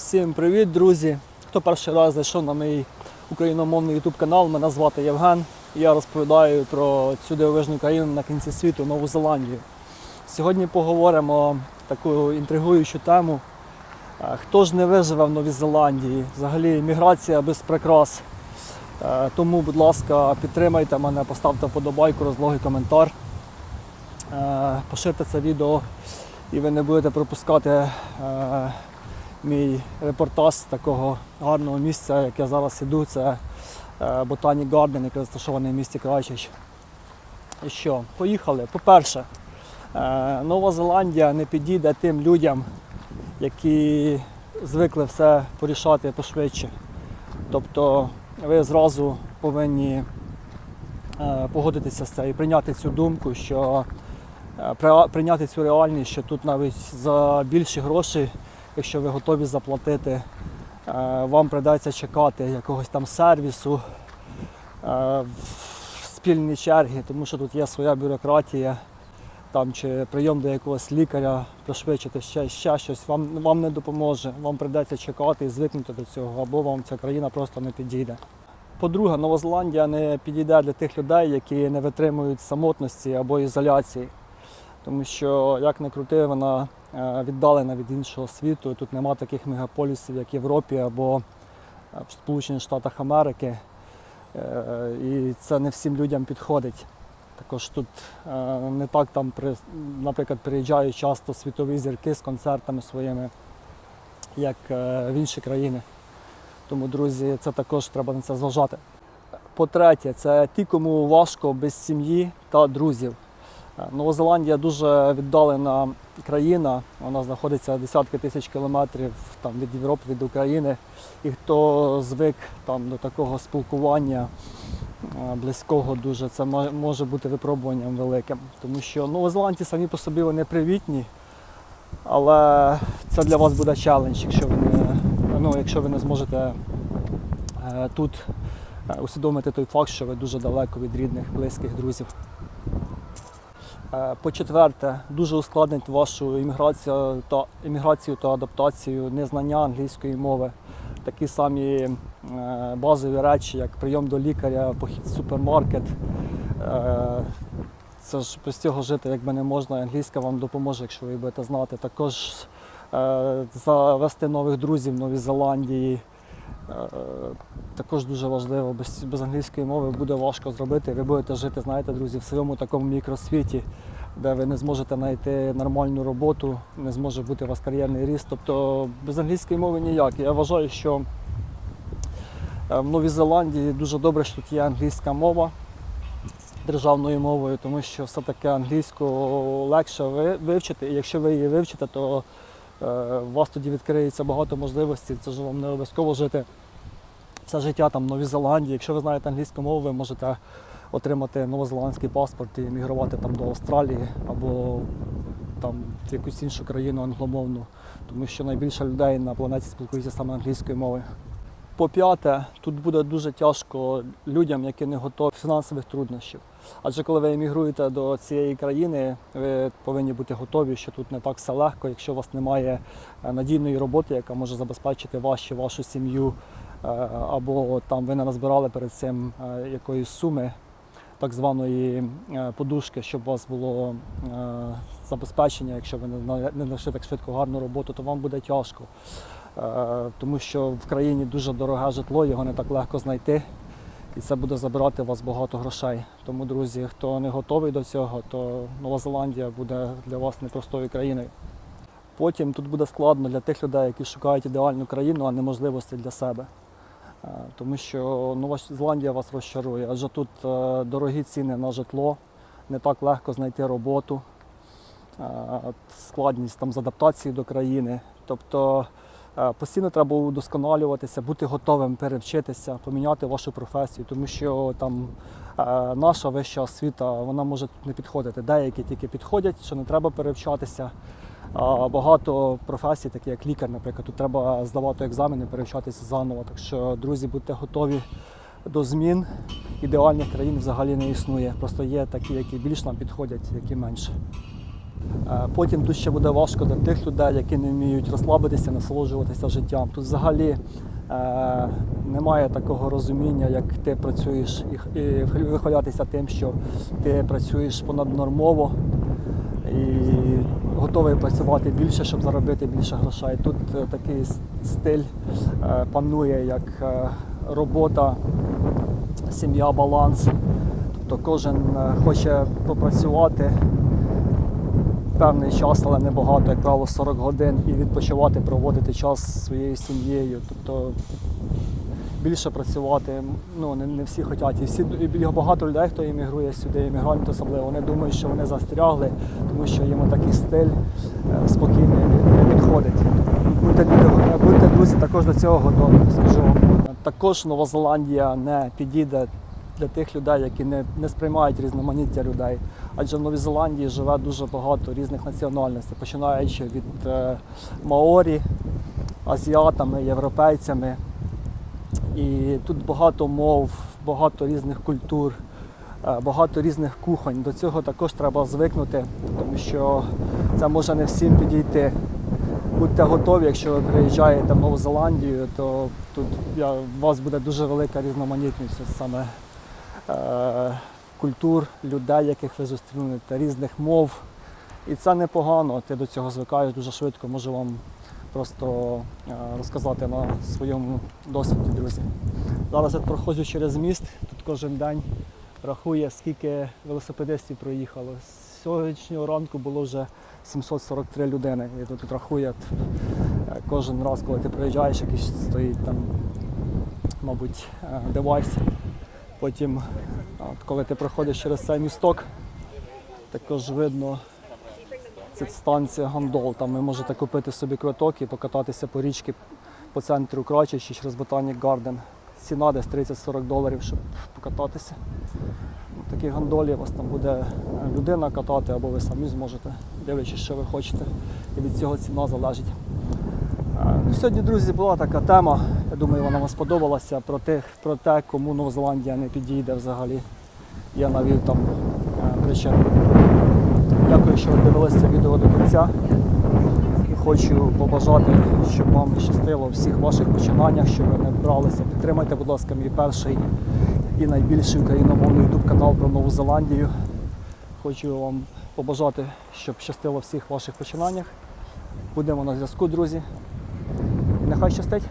Всім привіт, друзі! Хто перший раз зайшов на мій україномовний YouTube канал, мене звати Євген. І я розповідаю про цю дивовижну країну на кінці світу Нову Зеландію. Сьогодні поговоримо таку інтригуючу тему. Хто ж не виживе в Новій Зеландії? Взагалі міграція без прикрас. Тому, будь ласка, підтримайте мене, поставте вподобайку, розлогий коментар. Поширте це відео і ви не будете пропускати мій репортаж з такого гарного місця, як я зараз іду. Це е, Botanic Garden, який розташований в місті Крайчич. І що, поїхали. По-перше, е, Нова Зеландія не підійде тим людям, які звикли все порішати пошвидше. Тобто ви зразу повинні е, погодитися з це і прийняти цю думку, що е, прийняти цю реальність, що тут навіть за більші гроші, якщо ви готові заплатити, е, вам придеться чекати якогось там сервісу, е, в спільні черги, тому що тут є своя бюрократія, там чи прийом до якогось лікаря, пришвидшити ще, ще щось, вам, вам не допоможе. Вам придеться чекати і звикнути до цього, або вам ця країна просто не підійде. По-друге, Нова Зеландія не підійде для тих людей, які не витримують самотності або ізоляції. Тому що, як не крути, вона е, віддалена від іншого світу. Тут нема таких мегаполісів, як в Європі або е, в Сполучених Штатах Америки. Е, І це не всім людям підходить. Також тут е, не так там, наприклад, приїжджають часто світові зірки з концертами своїми, як е, в інші країни. Тому, друзі, це також треба на це зважати. По-третє, це ті, кому важко без сім'ї та друзів. Нова Зеландія дуже віддалена країна, вона знаходиться десятки тисяч кілометрів там, від Європи, від України. І хто звик там, до такого спілкування е, близького дуже, це може бути випробуванням великим. Тому що новозеландці самі по собі вони привітні, але це для вас буде челендж, якщо ви не, ну, якщо ви не зможете е, тут е, усвідомити той факт, що ви дуже далеко від рідних, близьких друзів. Е, По-четверте, дуже ускладнить вашу імміграцію та, імміграцію та адаптацію незнання англійської мови. Такі самі е, базові речі, як прийом до лікаря, похід в супермаркет. Е, Це ж без цього жити якби не можна. Англійська вам допоможе, якщо ви будете знати. Також завести нових друзів в Новій Зеландії. Е, також дуже важливо. Без, без англійської мови буде важко зробити. Ви будете жити, знаєте, друзі, в своєму такому мікросвіті, де ви не зможете знайти нормальну роботу, не зможе бути у вас кар'єрний ріст. Тобто без англійської мови ніяк. Я вважаю, що е, в Новій Зеландії дуже добре, що тут є англійська мова державною мовою, тому що все-таки англійську легше ви- вивчити, і якщо ви її вивчите, то у вас тоді відкриється багато можливостей. Це ж вам не обов'язково жити все життя там в Новій Зеландії. Якщо ви знаєте англійську мову, ви можете отримати новозеландський паспорт і мігрувати там до Австралії або там в якусь іншу країну англомовну, тому що найбільше людей на планеті спілкуються саме англійською мовою. По п'яте, тут буде дуже тяжко людям, які не готові фінансових труднощів. Адже коли ви емігруєте до цієї країни, ви повинні бути готові, що тут не так все легко, якщо у вас немає е, надійної роботи, яка може забезпечити вас чи вашу сім'ю, е, або там ви не назбирали перед цим е, якоїсь суми, так званої подушки, щоб у вас було забезпечення, якщо ви не знайшли так швидко гарну роботу, то вам буде тяжко. Е, Тому що в країні дуже дороге житло, його не так легко знайти. І це буде забирати у вас багато грошей. Тому, друзі, хто не готовий до цього, то Нова Зеландія буде для вас непростою країною. Потім тут буде складно для тих людей, які шукають ідеальну країну, а не можливості для себе. Е, Тому що Нова Зеландія вас розчарує, адже тут е, дорогі ціни на житло, не так легко знайти роботу, складність там, з адаптацією до країни. Тобто постійно треба удосконалюватися, бути готовим перевчитися, поміняти вашу професію, тому що там е, наша вища освіта вона може не підходити. Деякі тільки підходять, що не треба перевчатися. Багато професій, такі як лікар, наприклад, тут треба здавати екзамени, перевчатися заново. Так що, друзі, будьте готові до змін. Ідеальних країн взагалі не існує. Просто є такі, які більш нам підходять, які менше. Е, Потім тут ще буде важко для тих людей, які не вміють розслабитися, насолоджуватися життям. Тут взагалі е, немає такого розуміння, як ти працюєш і, і вихвалятися тим, що ти працюєш понаднормово і готовий працювати більше, щоб заробити більше грошей. Тут е, такий стиль е, панує, як е, робота, сім'я, баланс. Тобто кожен е, хоче попрацювати певний час, але не багато, як правило, 40 годин, і відпочивати, проводити час зі своєю сім'єю. Тобто більше працювати, ну не, не всі хочуть. І всі і багато людей, хто іммігрує сюди, іммігрант особливо, вони думають, що вони застрягли, тому що їм такий стиль е, спокійний не, підходить. Будьте, будьте друзі, також до цього готові, скажу вам. Також Нова Зеландія не підійде для тих людей, які не, не сприймають різноманіття людей. Адже в Новій Зеландії живе дуже багато різних національностей, починаючи від е, маорі, азіатами, європейцями. І тут багато мов, багато різних культур, е, багато різних кухонь. До цього також треба звикнути, тому що це може не всім підійти. Будьте готові, якщо ви приїжджаєте в Нову Зеландію, то тут я, у вас буде дуже велика різноманітність саме культур, людей, яких ви зустрінете, різних мов. І це непогано, ти до цього звикаєш дуже швидко, можу вам просто е, розказати на своєму досвіді, друзі. Зараз я проходжу через міст, тут кожен день рахує, скільки велосипедистів проїхало. З сьогоднішнього ранку було вже 743 людини. І тут, тут рахує е, кожен раз, коли ти приїжджаєш, якийсь стоїть там, мабуть, е, девайс. Потім, от, коли ти проходиш через цей місток, також видно це станція Гандол. Там ви можете купити собі квиток і покататися по річці по центру Крачі чи через Ботанік Гарден. Ціна десь 30-40 доларів, щоб покататися. В такій гондолі вас там буде е, людина катати, або ви самі зможете, дивлячись, що ви хочете. І від цього ціна залежить. Ну, Сьогодні, друзі, була така тема. Я думаю, вона вам сподобалася про, тих, про те, кому Нова Зеландія не підійде взагалі. Я навів там е, причини. Дякую, що ви дивилися це відео до кінця. Хочу побажати, щоб вам щастило в всіх ваших починаннях, щоб ви не бралися. Підтримайте, будь ласка, мій перший і найбільший україномовний YouTube канал про Нову Зеландію. Хочу вам побажати, щоб щастило всіх ваших починаннях. Будемо на зв'язку, друзі. Нехай щастить!